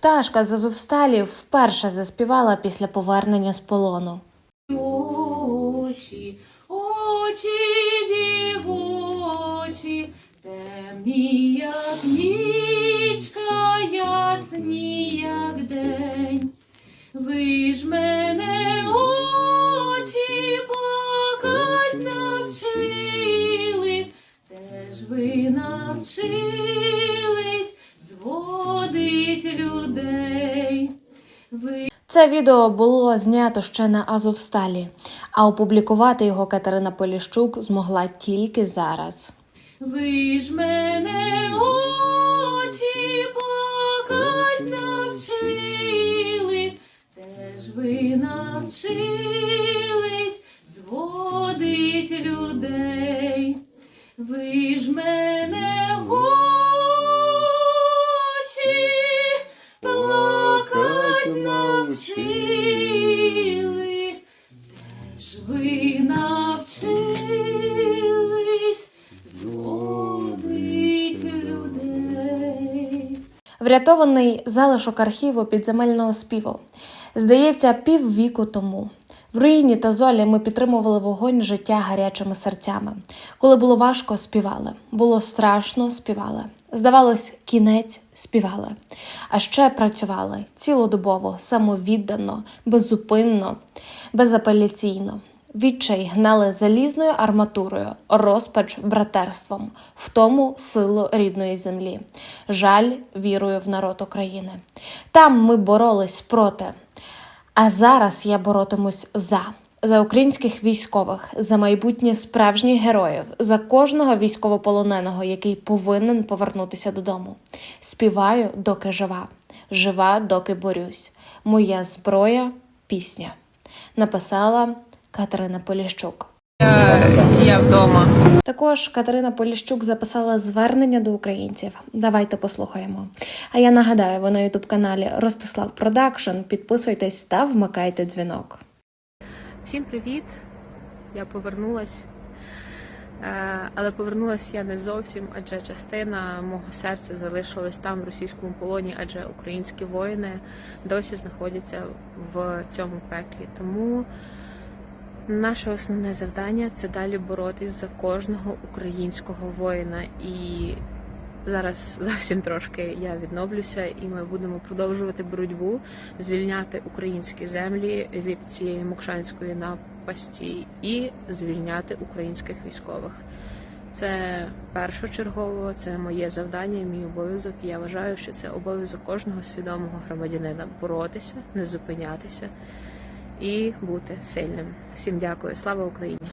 Пташка з Азовсталі вперше заспівала після повернення з полону. Очі, очі дівочі, темні, як нічка, ясні, як день. Ви ж мене очі плакать навчили, теж ви навчились зводить людей. Ви Це відео було знято ще на Азовсталі, а опублікувати його Катерина Поліщук змогла тільки зараз. Ви ж мене очі плакать навчили, теж ви навчились зводить людей. Ви ж мене Врятований залишок архіву підземельного співу. Здається, піввіку тому. В руїні та золі ми підтримували вогонь життя гарячими серцями. Коли було важко, співали. Було страшно, співали. Здавалось, кінець співали. А ще працювали цілодобово, самовіддано, беззупинно, безапеляційно. Відчай гнали залізною арматурою, розпач братерством, втому силу рідної землі, жаль вірою в народ України. Там ми боролись проти. А зараз я боротимусь за. За українських військових, за майбутнє справжніх героїв, за кожного військовополоненого, який повинен повернутися додому. Співаю, доки жива, жива, доки борюсь. Моя зброя пісня. Написала Катерина Поліщук. Я вдома. Також Катерина Поліщук записала звернення до українців. Давайте послухаємо. А я нагадаю, ви на ютуб каналі Ростислав Продакшн. Підписуйтесь та вмикайте дзвінок. Всім привіт! Я повернулась. Е, Але повернулась я не зовсім, адже частина мого серця залишилась там в російському полоні, адже українські воїни досі знаходяться в цьому пеклі. Тому наше основне завдання це далі боротись за кожного українського воїна. І зараз зовсім трошки я відновлюся, і ми будемо продовжувати боротьбу, звільняти українські землі від цієї мокшанської напасті і звільняти українських військових. Це першочергово, це моє завдання, мій обов'язок. Я вважаю, що це обов'язок кожного свідомого громадянина боротися, не зупинятися і бути сильним. Всім дякую, слава Україні!